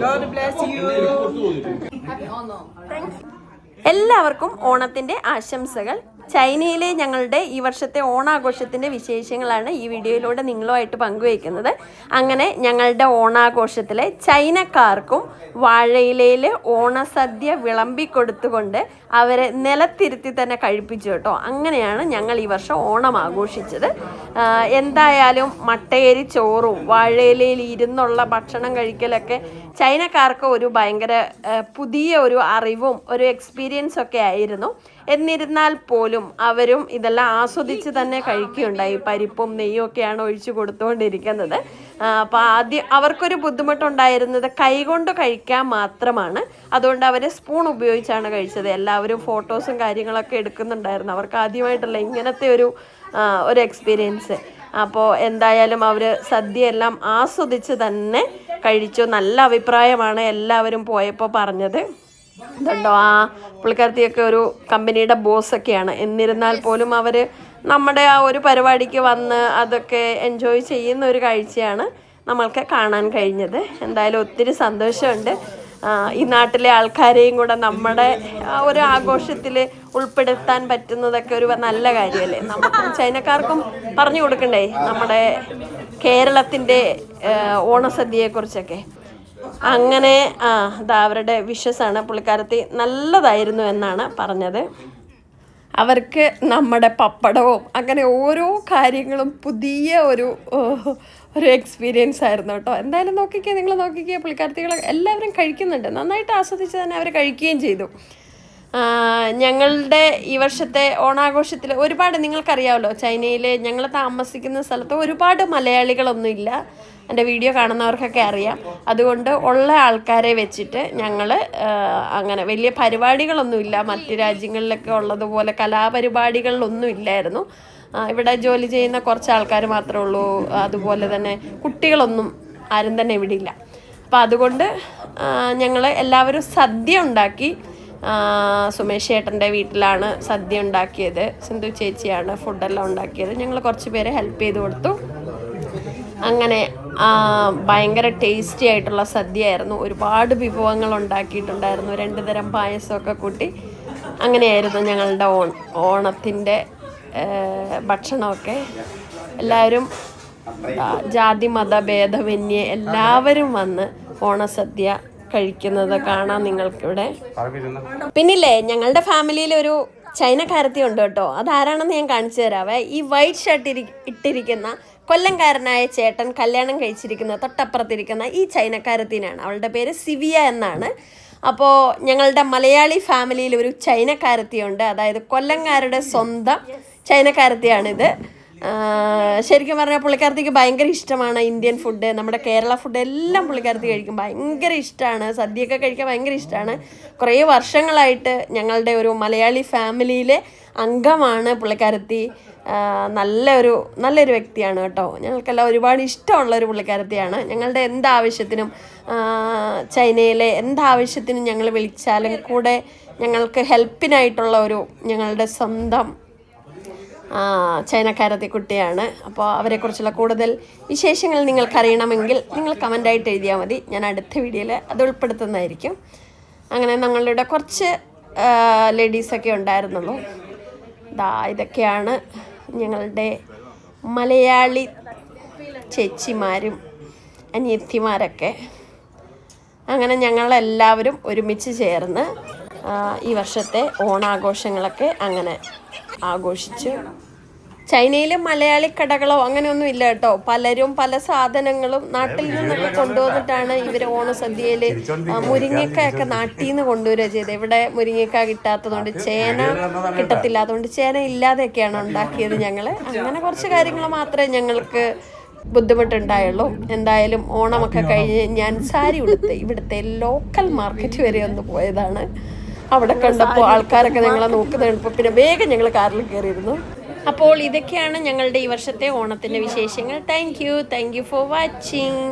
God bless you. എല്ലാവർക്കും ഓണത്തിന്റെ ആശംസകൾ ചൈനയിലെ ഞങ്ങളുടെ ഈ വർഷത്തെ ഓണാഘോഷത്തിന്റെ വിശേഷങ്ങളാണ് ഈ വീഡിയോയിലൂടെ നിങ്ങളുമായിട്ട് പങ്കുവയ്ക്കുന്നത്. അങ്ങനെ ഞങ്ങളുടെ ഓണാഘോഷത്തിലെ ചൈനക്കാർക്കും വാഴയിലയിൽ ഓണസദ്യ വിളമ്പിക്കൊടുത്തുകൊണ്ട് അവരെ നിലത്തിരുത്തി തന്നെ കഴിപ്പിച്ചു കേട്ടോ. അങ്ങനെയാണ് ഞങ്ങൾ ഈ വർഷം ഓണം ആഘോഷിച്ചത്. എന്തായാലും മട്ടയേരി ചോറും വാഴയിലയിൽ ഇരുന്നുള്ള ഭക്ഷണം കഴിക്കലൊക്കെ ചൈനക്കാർക്ക് ഒരു ഭയങ്കര പുതിയ ഒരു അറിവും ഒരു എക്സ്പീരിയൻസ് ഒക്കെ ആയിരുന്നു. എന്നിരുന്നാൽ പോലും അവരും ഇതെല്ലാം ആസ്വദിച്ച് തന്നെ കഴിക്കുകയുണ്ടായി. പരിപ്പും നെയ്യും ഒക്കെയാണ് ഒഴിച്ചു കൊടുത്തുകൊണ്ടിരിക്കുന്നത് അപ്പോൾ ആദ്യം അവർക്കൊരു ബുദ്ധിമുട്ടുണ്ടായിരുന്നത് കൈകൊണ്ട് കഴിക്കാൻ മാത്രമാണ്. അതുകൊണ്ട് അവർ സ്പൂൺ ഉപയോഗിച്ചാണ് കഴിച്ചത്. എല്ലാവരും ഫോട്ടോസും കാര്യങ്ങളൊക്കെ എടുക്കുന്നുണ്ടായിരുന്നു. അവർക്ക് ആദ്യമായിട്ടല്ല ഇങ്ങനത്തെ ഒരു ഒരു എക്സ്പീരിയൻസ്. അപ്പോൾ എന്തായാലും അവർ സദ്യ എല്ലാം ആസ്വദിച്ച് തന്നെ കഴിച്ചു. നല്ല അഭിപ്രായമാണ് എല്ലാവരും പോയപ്പോൾ പറഞ്ഞത്. ഇതുണ്ടോ ആ പുള്ളിക്കാരത്തിയൊക്കെ ഒരു കമ്പനിയുടെ ബോസൊക്കെയാണ്. എന്നിരുന്നാൽ പോലും അവർ നമ്മുടെ ആ ഒരു പരിപാടിക്ക് വന്ന് അതൊക്കെ എൻജോയ് ചെയ്യുന്ന ഒരു കാഴ്ചയാണ് നമ്മൾക്ക് കാണാൻ കഴിഞ്ഞത്. എന്തായാലും ഒത്തിരി സന്തോഷമുണ്ട്. ഈ നാട്ടിലെ ആൾക്കാരെയും കൂടെ നമ്മുടെ ഒരു ആഘോഷത്തിൽ ഉൾപ്പെടുത്താൻ പറ്റുന്നതൊക്കെ ഒരു നല്ല കാര്യമല്ലേ? നമുക്കും ചൈനക്കാർക്കും പറഞ്ഞു കൊടുക്കണ്ടേ നമ്മുടെ കേരളത്തിന്റെ ഓണസദ്യയെക്കുറിച്ചൊക്കെ? അങ്ങനെ ആ അവരുടെ വിഷസാണ് പുള്ളിക്കാരത്തി നല്ലതായിരുന്നു എന്നാണ് പറഞ്ഞത്. അവർക്ക് നമ്മുടെ പപ്പടവും അങ്ങനെ ഓരോ കാര്യങ്ങളും പുതിയ ഒരു ഒരു എക്സ്പീരിയൻസ് ആയിരുന്നു കേട്ടോ. എന്തായാലും നോക്കിക്കേ നിങ്ങൾ നോക്കിക്കേ പുള്ളിക്കാരത്തികൾ എല്ലാവരും കഴിക്കുന്നുണ്ട്. നന്നായിട്ട് ആസ്വദിച്ച് തന്നെ അവർ കഴിക്കുകയും ചെയ്തു. ഞങ്ങളുടെ ഈ വർഷത്തെ ഓണാഘോഷത്തിൽ ഒരുപാട് നിങ്ങൾക്കറിയാമല്ലോ ചൈനയിൽ ഞങ്ങൾ താമസിക്കുന്ന സ്ഥലത്ത് ഒരുപാട് മലയാളികളൊന്നും ഇല്ല എന്റെ വീഡിയോ കാണുന്നവർക്കൊക്കെ അറിയാം. അതുകൊണ്ട് ഉള്ള ആൾക്കാരെ വെച്ചിട്ട് ഞങ്ങൾ അങ്ങനെ വലിയ പരിപാടികളൊന്നുമില്ല. മറ്റ് രാജ്യങ്ങളിലൊക്കെ ഉള്ളതുപോലെ കലാപരിപാടികളിലൊന്നും ഇല്ലായിരുന്നു ഇവിടെ ജോലി ചെയ്യുന്ന കുറച്ച് ആൾക്കാർ മാത്രമേ ഉള്ളൂ. അതുപോലെ തന്നെ കുട്ടികളൊന്നും ആരും തന്നെ ഇവിടെ ഇല്ല. അപ്പം അതുകൊണ്ട് ഞങ്ങൾ എല്ലാവരും സദ്യ ഉണ്ടാക്കി സുമേഷ് ചേട്ടന്റെ വീട്ടിലാണ് സദ്യ ഉണ്ടാക്കിയത്. സിന്ധു ചേച്ചിയാണ് ഫുഡെല്ലാം ഉണ്ടാക്കിയത്. ഞങ്ങൾ കുറച്ച് പേരെ ഹെൽപ്പ് ചെയ്ത് കൊടുത്തു. അങ്ങനെ ഭയങ്കര ടേസ്റ്റി ആയിട്ടുള്ള സദ്യയായിരുന്നു. ഒരുപാട് വിഭവങ്ങൾ ഉണ്ടാക്കിയിട്ടുണ്ടായിരുന്നു. രണ്ട് തരം പായസമൊക്കെ കൂട്ടി. അങ്ങനെയായിരുന്നു ഞങ്ങളുടെ ഓൺ ഓണത്തിന്റെ ഭക്ഷണമൊക്കെ. എല്ലാവരും ജാതി മത ഭേദമന്യേ എല്ലാവരും വന്ന് ഓണസദ്യ കഴിക്കുന്നത് കാണാം നിങ്ങൾക്കിവിടെ. പിന്നില്ലേ ഞങ്ങളുടെ ഫാമിലിയിൽ ഒരു ചൈനക്കാരത്തി ഉണ്ട് കേട്ടോ. അതാരാണെന്ന് ഞാൻ കാണിച്ചു തരാവേ. ഈ വൈറ്റ് ഷർട്ട് ഇട്ടിരിക്കുന്ന കൊല്ലംകാരനായ ചേട്ടൻ കല്യാണം കഴിച്ചിരിക്കുന്ന തൊട്ടപ്പുറത്തിരിക്കുന്ന ഈ ചൈനക്കാരത്തിനാണ്. അവളുടെ പേര് സിവിയ എന്നാണ്. അപ്പോൾ ഞങ്ങളുടെ മലയാളി ഫാമിലിയിൽ ഒരു ചൈനക്കാരത്തിയുണ്ട് അതായത് കൊല്ലംകാരുടെ സ്വന്തം ചൈനക്കാരത്തിയാണിത്. ശരിക്കും പറഞ്ഞാൽ പുള്ളിക്കാരത്തിക്ക് ഭയങ്കര ഇഷ്ടമാണ് ഇന്ത്യൻ ഫുഡ് നമ്മുടെ കേരള ഫുഡ് എല്ലാം പുള്ളിക്കാരത്തി കഴിക്കും. ഭയങ്കര ഇഷ്ടമാണ് സദ്യയൊക്കെ കഴിക്കാൻ ഭയങ്കര ഇഷ്ടമാണ് കുറേ വർഷങ്ങളായിട്ട് ഞങ്ങളുടെ ഒരു മലയാളി ഫാമിലിയിലെ അംഗമാണ് പുള്ളിക്കാരത്തി. നല്ലൊരു നല്ലൊരു വ്യക്തിയാണ് കേട്ടോ. ഞങ്ങൾക്കെല്ലാം ഒരുപാട് ഇഷ്ടമുള്ള ഒരു പുള്ളിക്കാരത്തിയാണ്. ഞങ്ങളുടെ എന്താവശ്യത്തിനും ചൈനയിലെ എന്താവശ്യത്തിനും ഞങ്ങൾ വിളിച്ചാലും കൂടെ ഞങ്ങൾക്ക് ഹെൽപ്പിനായിട്ടുള്ള ഒരു ഞങ്ങളുടെ സ്വന്തം ചൈനക്കാരത്തെ കുട്ടിയാണ്. അപ്പോൾ അവരെക്കുറിച്ചുള്ള കൂടുതൽ വിശേഷങ്ങൾ നിങ്ങൾക്കറിയണമെങ്കിൽ നിങ്ങൾ കമന്റായിട്ട് എഴുതിയാൽ മതി. ഞാൻ അടുത്ത വീഡിയോയിൽ അത് ഉൾപ്പെടുത്തുന്നതായിരിക്കും. അങ്ങനെ ഞങ്ങളുടെ കുറച്ച് ലേഡീസൊക്കെ ഉണ്ടായിരുന്നുള്ളൂ. ദാ ഇതൊക്കെയാണ് ഞങ്ങളുടെ മലയാളി ചേച്ചിമാരും അനിയത്തിമാരൊക്കെ. അങ്ങനെ ഞങ്ങളെല്ലാവരും ഒരുമിച്ച് ചേർന്ന് ഈ വർഷത്തെ ഓണാഘോഷങ്ങളൊക്കെ അങ്ങനെ ആഘോഷിച്ചു. ചൈനയിലെ മലയാളി കടകളോ അങ്ങനെയൊന്നും ഇല്ല കേട്ടോ. പലരും പല സാധനങ്ങളും നാട്ടിൽ നിന്നൊക്കെ കൊണ്ടുവന്നിട്ടാണ് ഇവർ ഓണസദ്യയിൽ മുരിങ്ങക്കായൊക്കെ നാട്ടിൽ നിന്ന് കൊണ്ടുവരിക ചെയ്തത്. ഇവിടെ മുരിങ്ങക്ക കിട്ടാത്തതുകൊണ്ട് ചേന കിട്ടത്തില്ലാത്തതുകൊണ്ട് ചേന ഇല്ലാതെയൊക്കെയാണ് ഉണ്ടാക്കിയത് ഞങ്ങൾ അങ്ങനെ കുറച്ച് കാര്യങ്ങൾ മാത്രമേ ഞങ്ങൾക്ക് ബുദ്ധിമുട്ടുണ്ടായുള്ളൂ. എന്തായാലും ഓണമൊക്കെ കഴിഞ്ഞ് ഞാൻ സാരി ഉടുത്ത് ഇവിടുത്തെ ലോക്കൽ മാർക്കറ്റ് വരെ ഒന്ന് പോയതാണ്. അവിടെ കണ്ടപ്പോൾ ആൾക്കാരൊക്കെ ഞങ്ങളെ നോക്കുന്ന കണ്ടപ്പോൾ പിന്നെ വേഗം ഞങ്ങൾ കാറിൽ കയറിയിരുന്നു. അപ്പോൾ ഇതൊക്കെയാണ് ഞങ്ങളുടെ ഈ വർഷത്തെ ഓണത്തിന്റെ വിശേഷങ്ങൾ. Thank you thank you for watching